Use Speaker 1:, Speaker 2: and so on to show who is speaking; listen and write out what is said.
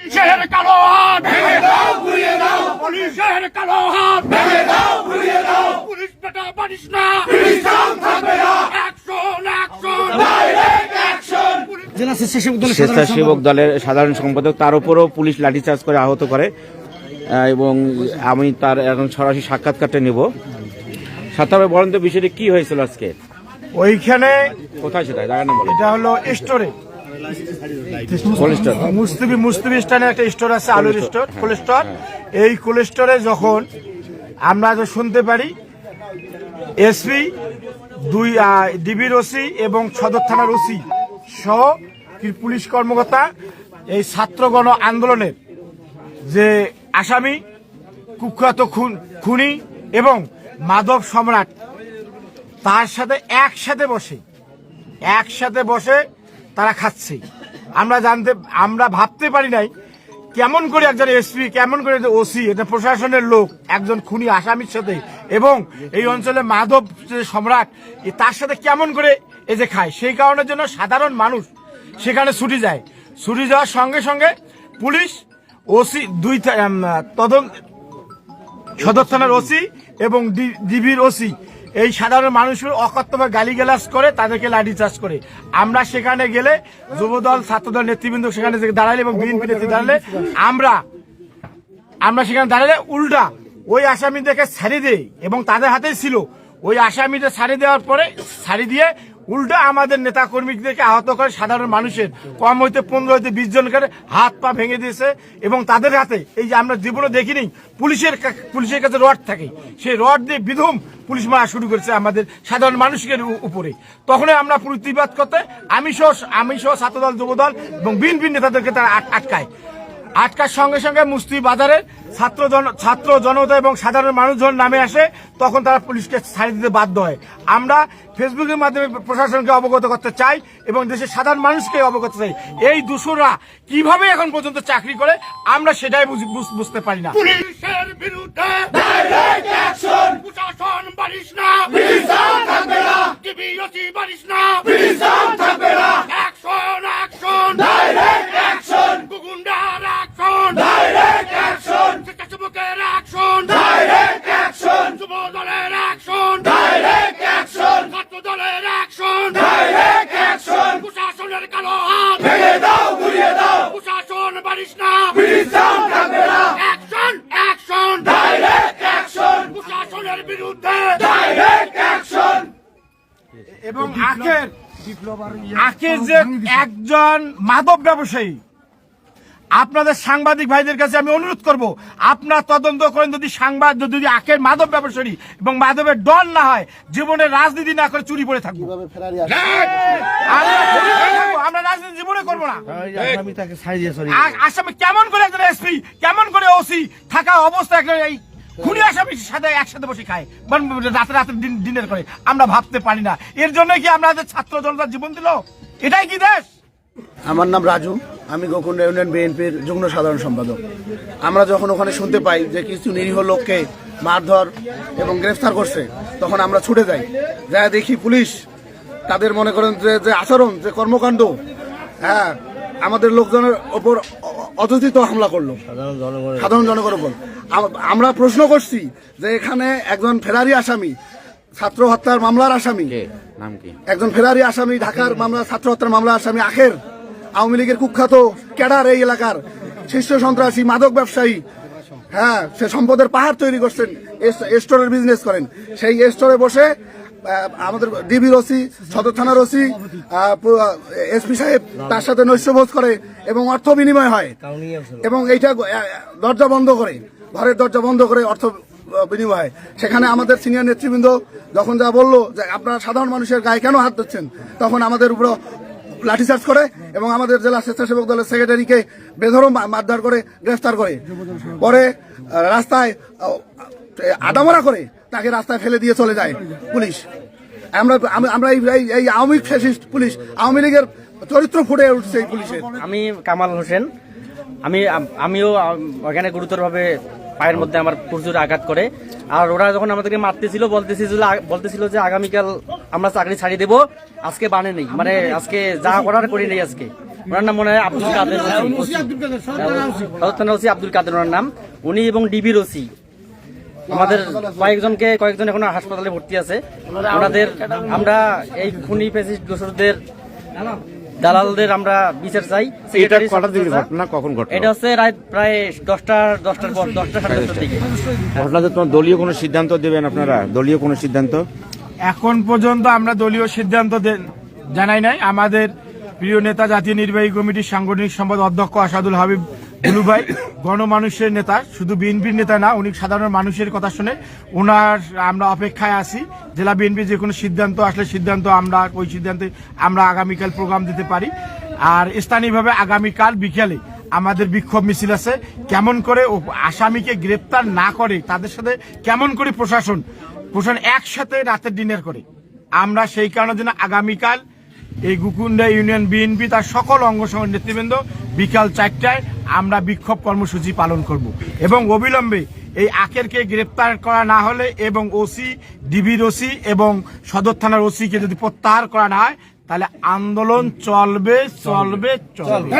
Speaker 1: পুলিশের কালো হাত। ভেঙে দাও ঘুরিয়ে দাও। পুলিশের কালো হাত। ভেঙে দাও ঘুরিয়ে দাও। পুলিশ বেটা পারিস না। পুলিশ থাকবে না। Action action. ডাইরেক্ট অ্যাকশন
Speaker 2: জেলা স্বেচ্ছাসেবক দলের সাধারণ
Speaker 3: স্বেচ্ছাসেবক দলের সাধারণ সম্পাদক তার উপরও পুলিশ লাঠিচার্জ করে আহত করে। এবং আমি তার এখন সরাসরি সাক্ষাৎকারটা নেব। সাতাবে বলেন তো বিষয়টি কি হয়েছিল আজকে?
Speaker 4: ওইখানে
Speaker 3: কোথায় সেটা? জায়গা না বলে
Speaker 4: এটা হলো স্টোরে। মুস্তিবি মুস্তিবি একটা স্টোর আছে আলুর স্টোর। কোল্ড স্টোর এই কোল্ড স্টোরে যখন আমরা যে শুনতে পারি এসপি দুই ডিবির ওসি এবং সদর থানার ওসি সহ পুলিশ কর্মকর্তা এই ছাত্রগণ আন্দোলনের যে আসামি কুখ্যাত খুন খুনি এবং মাদক সম্রাট তার সাথে একসাথে বসে একসাথে বসে তারা খাচ্ছে। আমরা জানতে, আমরা ভাবতে পারি নাই কেমন করে একজন এসপি, কেমন করে ওসি, এটা প্রশাসনের লোক, একজন খুনি আসামির সাথে, এবং এই অঞ্চলে মাধব যে সম্রাট তার সাথে কেমন করে এই যে খায়? সেই কারণের জন্য সাধারণ মানুষ সেখানে ছুটি যায়। ছুটি যাওয়ার সঙ্গে সঙ্গে পুলিশ, ওসি, দুই তদন্ত সদর থানার ওসি এবং ডিবির ওসি এই সাধারণ মানুষের গালি গালিগালাজ করে, তাদেরকে লাঠি চার্জ করে। আমরা সেখানে গেলে যুবদল, ছাত্রদল, নেতৃবৃন্দ সেখানে দাঁড়ালে এবং বিএনপি নেত্রী দাঁড়ালে আমরা আমরা সেখানে দাঁড়ালে উল্টা ওই আসামিদেরকে ছাড়ি দেই এবং তাদের হাতেই ছিল। ওই আসামিদের ছাড়ি দেওয়ার পরে, ছাড়ি দিয়ে উল্টা আমাদের নেতা কর্মীদেরকে আহত করে সাধারণ মানুষের। কম হইতে পনেরো হইতে বিশ জন করে হাত পা ভেঙে দিয়েছে এবং তাদের হাতে এই যে আমরা জীবনে দেখিনি, পুলিশের পুলিশের কাছে রড থাকে। সেই রড দিয়ে বিধুম পুলিশ মারা শুরু করেছে আমাদের সাধারণ মানুষের উপরে। তখনই আমরা প্রতিবাদ করতে আমি সহ আমি সহ ছাত্রদল, যুবদল এবং বিএনপি নেতাদেরকে তারা আটকায়। আটকার সঙ্গে সঙ্গে মুস্তি বাজারে ছাত্র জন ছাত্র জনতা এবং সাধারণ মানুষজন নামে আসে তখন তারা পুলিশকে ছাড়ি দিতে বাধ্য হয়। আমরা ফেসবুকের মাধ্যমে প্রশাসনকে অবগত করতে চাই এবং দেশের সাধারণ মানুষকে অবগত চাই। এই দূষণরা কীভাবে এখন পর্যন্ত চাকরি করে আমরা সেটাই বুঝ- বুঝ- বুঝতে পারি না।
Speaker 1: পুলিশের বিরুদ্ধে প্রশাসন পারিস না পুলিশ থাকবে না টিভিওসি পারিস না পুলিশ থাকবে না অ্যাকশন অ্যাকশন ডাইরেক্ট অ্যাকশন গুগুন্ডার অ্যাকশন ডাইরেক্ট অ্যাকশন স্বেচ্ছাসেবকের অ্যাকশন ডাইরেক্ট অ্যাকশন যুব দলের অ্যাকশন ডাইরেক্ট অ্যাকশন ছাত্র দলের অ্যাকশন ডাইরেক্ট অ্যাকশন প্রশাসনের কালো হাত ভেঙে দাও ঘুরিয়ে দাও পারিস না। পুলিশ থাকবে না। অ্যাকশন অ্যাকশন ডাইরেক্ট অ্যাকশন প্রশাসনের বিরুদ্ধে। ডাইরেক্ট অ্যাকশন
Speaker 4: এবং আখের আখের যে একজন মাদক ব্যবসায়ী আপনাদের সাংবাদিক ভাইদের কাছে আমি অনুরোধ করব আপনার তদন্ত করেন যদি সাংবাদ যদি আখের মাদক ব্যবসায়ী এবং মাদকের ডন না হয় জীবনের রাজনীতি না করে চুরি পড়ে থাকব। রাজনীতি জীবনে করব না।
Speaker 2: আমি তাকে দিয়ে সরি
Speaker 4: আসামি কেমন করে একজন এসপি কেমন করে ওসি থাকা অবস্থা একটা এই খুনি আসামির সাথে একসাথে বসে খায় রাতে রাতে ডিনার করে। আমরা ভাবতে পারি না। এর জন্য কি আমাদের ছাত্র জনতা জীবন দিল? এটাই কি দেশ?
Speaker 5: আমার নাম রাজু। আমি গোকুণ্ড ইউনিয়ন বিএনপির যুগ্ম সাধারণ সম্পাদক। আমরা যখন ওখানে শুনতে পাই যে কিছু নিরীহ লোককে মারধর এবং গ্রেফতার করছে তখন আমরা ছুটে যাই। যা দেখি পুলিশ তাদের মনে করেন যে যে আচরণ যে কর্মকাণ্ড হ্যাঁ আমাদের লোকজনের ওপর অ- অতথিত হামলা করল। সাধারণ জনগণের উপর আমরা প্রশ্ন করছি যে এখানে একজন ফেরারি আসামি ছাত্র হত্যার মামলার আসামি।
Speaker 3: নাম কি?
Speaker 5: একজন ফেরারি আসামি ঢাকার মামলা ছাত্র হত্যার মামলার আসামি আখের। আওয়ামী লীগের কুখ্যাত ক্যাডার এই এলাকার। শীর্ষ সন্ত্রাসী মাদক ব্যবসায়ী। হ্যাঁ সে সম্পদের পাহাড় তৈরি করছেন স্টোরের বিজনেস করেন। সেই স্টোরে বসে আমাদের ডিবির ওসি, সদর থানার ওসি এসপি সাহেব তার সাথে নৈশভোজ করে এবং অর্থ বিনিময় হয়। এবং এইটা দরজা বন্ধ করে, ঘরের দরজা বন্ধ করে অর্থ বিনিময় সেখানে আমাদের সিনিয়র নেতৃবৃন্দ যখন যা বলল যে আপনারা সাধারণ মানুষের গায়ে কেন হাত দিচ্ছেন, তখন আমাদের উপর লাঠিচার্জ করে এবং আমাদের জেলা স্বেচ্ছাসেবক দলের সেক্রেটারিকে বেধরম মারধর করে, গ্রেফতার করে। পরে রাস্তায় আদামরা করে তাকে রাস্তায় ফেলে দিয়ে চলে যায় পুলিশ আমরা আমরা এই- আওয়ামী ফ্যাসিস্ট পুলিশ আওয়ামী লীগের চরিত্র ফুটে উঠছে এই পুলিশের
Speaker 6: আমি কামাল হোসেন আমি আমিও ওখানে গুরুতরভাবে পায়ের মধ্যে আমার প্রচুর আঘাত করে আর ওরা যখন আমাদেরকে মারতেছিল বলতেছিল বলতেছিল যে আগামীকাল আমরা চাকরি ছাড়িয়ে দেবো আজকে বানে নেই মানে আজকে যা করার করি নেই আজকে ওনার নাম মনে হয় আব্দুল কাদের আব্দুল কাদের ওনার নাম উনি এবং ডিবির ওসি আমাদের কয়েকজনকে কয়েকজন এখন হাসপাতালে ভর্তি আছে। ওনাদের আমরা এই খুনি ফেসিস্ট দোসরদের দালালদের আমরা বিচার চাই।
Speaker 3: এটা কটার দিকে ঘটনা? কখন ঘটলো?
Speaker 6: এটা হচ্ছে রাত প্রায় দশটা দশটার পর দশটা সাড়ে দশটার দিকে।
Speaker 3: ঘটনাতে তোমার দলীয় কোনো সিদ্ধান্ত দেবেন আপনারা? দলীয় কোনো সিদ্ধান্ত?
Speaker 4: এখন পর্যন্ত আমরা দলীয় সিদ্ধান্ত দে- জানাই নাই। আমাদের প্রিয় নেতা জাতীয় নির্বাহী কমিটির সাংগঠনিক সম্পাদক অধ্যক্ষ আসাদুল হাবিব দুলু ভাই, গণমানুষের নেতা, শুধু বিএনপির নেতা না, উনি সাধারণ মানুষের কথা শুনে ওনার আমরা অপেক্ষায় আছি, জেলা বিএনপি যে কোনো সিদ্ধান্ত আসলে সিদ্ধান্ত আমরা, ওই সিদ্ধান্তে আমরা আগামীকাল প্রোগ্রাম দিতে পারি। আর স্থানীয়ভাবে আগামীকাল বিকেলে আমাদের বিক্ষোভ মিছিল আছে। কেমন করে আসামিকে গ্রেপ্তার না করে, তাদের সাথে কেমন করে প্রশাসন প্রশাসন একসাথে রাতের ডিনার করে। আমরা সেই কারণের জন্য আগামীকাল এই গুকুন্ডা ইউনিয়ন বিএনপি তার সকল অঙ্গ নেতৃবৃন্দ, বিকাল চারটায় আমরা বিক্ষোভ কর্মসূচি পালন করব। এবং অবিলম্বে এই আকেরকে গ্রেপ্তার করা না হলে এবং ওসি ডিবির ওসি এবং সদর থানার ওসিকে যদি প্রত্যাহার করা না হয়, তাহলে আন্দোলন চলবে চলবে। চলবে।